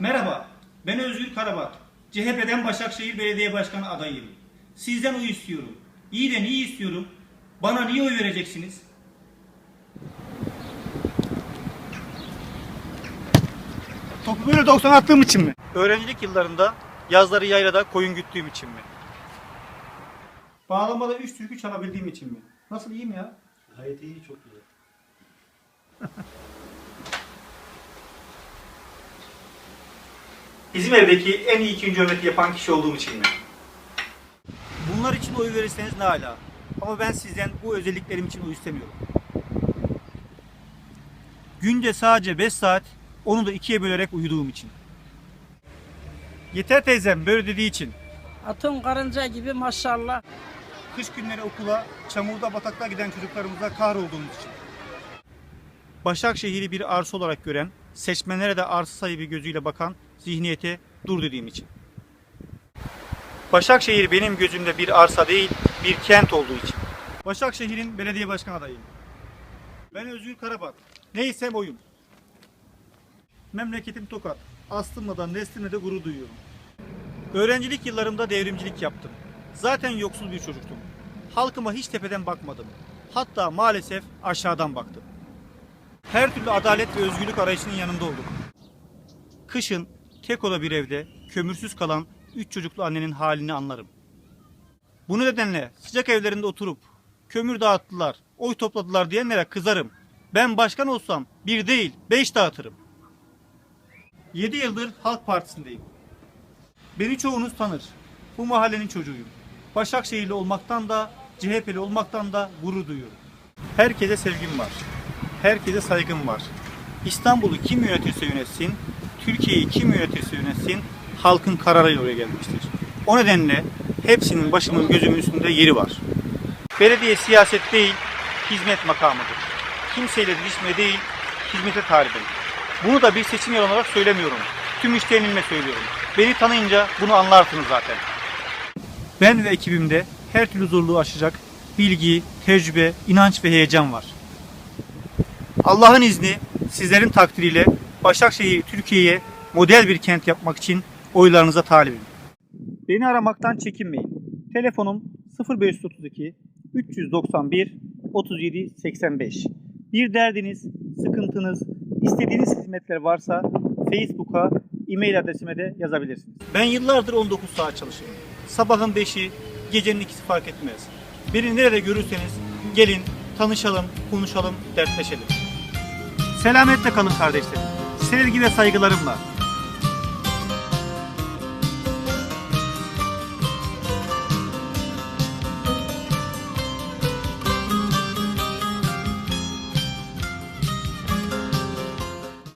Merhaba, ben Özgür Karabat. CHP'den Başakşehir Belediye Başkanı adayıyım. Sizden oy istiyorum. İyi de niye istiyorum? Bana niye oy vereceksiniz? Topu böyle 90 attığım için mi? Öğrencilik yıllarında yazları yaylada koyun güttüğüm için mi? Bağlamada 3 türkü çalabildiğim için mi? Nasıl iyiyim ya? Gayet iyi, çok güzel. Bizim evdeki en iyi ikinci hürmeti yapan kişi olduğum için mi? Bunlar için oy verirseniz ne hala. Ama ben sizden bu özelliklerim için oy istemiyorum. Günde sadece 5 saat, onu da ikiye bölerek uyuduğum için. Yeter teyzem böyle dediği için. Atın karınca gibi maşallah. Kış günleri okula, çamurda batakta giden çocuklarımıza kahrolduğumuz için. Başakşehir'i bir arsa olarak gören, seçmenlere de arsa sahibi gözüyle bakan zihniyete dur dediğim için. Başakşehir benim gözümde bir arsa değil, bir kent olduğu için. Başakşehir'in belediye başkan adayıyım. Ben Özgür Karabat. Neysem oyum. Memleketim Tokat. Aslımla da neslimle de gurur duyuyorum. Öğrencilik yıllarımda devrimcilik yaptım. Zaten yoksul bir çocuktum. Halkıma hiç tepeden bakmadım. Hatta maalesef aşağıdan baktım. Her türlü adalet ve özgürlük arayışının yanında oldum. Kışın tek oda bir evde kömürsüz kalan üç çocuklu annenin halini anlarım. Bu nedenle sıcak evlerinde oturup kömür dağıttılar, oy topladılar diyenlere kızarım. Ben başkan olsam bir değil beş dağıtırım. 7 yıldır Halk Partisi'ndeyim. Beni çoğunuz tanır. Bu mahallenin çocuğuyum. Başakşehirli olmaktan da CHP'li olmaktan da gurur duyuyorum. Herkese sevgim var. Herkese saygım var. İstanbul'u kim yönetirse yönetsin, Türkiye'yi kim yönetirse yönetsin, halkın kararıyla oraya gelmiştir. O nedenle hepsinin başımın gözümün üstünde yeri var. Belediye siyaset değil, hizmet makamıdır. Kimseyle didişme değil, hizmete talibim. Bunu da bir seçim yolu olarak söylemiyorum. Tüm işlerimle söylüyorum. Beni tanıyınca bunu anlarsınız zaten. Ben ve ekibimde her türlü zorluğu aşacak bilgi, tecrübe, inanç ve heyecan var. Allah'ın izni sizlerin takdiriyle Başakşehir Türkiye'ye model bir kent yapmak için oylarınıza talibim. Beni aramaktan çekinmeyin. Telefonum 0532 391 37 85. Bir derdiniz, sıkıntınız, istediğiniz hizmetler varsa Facebook'a, e-mail adresime de yazabilirsiniz. Ben yıllardır 19 saat çalışıyorum. Sabahın 5'i, gecenin ikisi fark etmez. Beni nerede görürseniz gelin, tanışalım, konuşalım, dertleşelim. Selametle kalın kardeşlerim. Sevgi ve saygılarımla.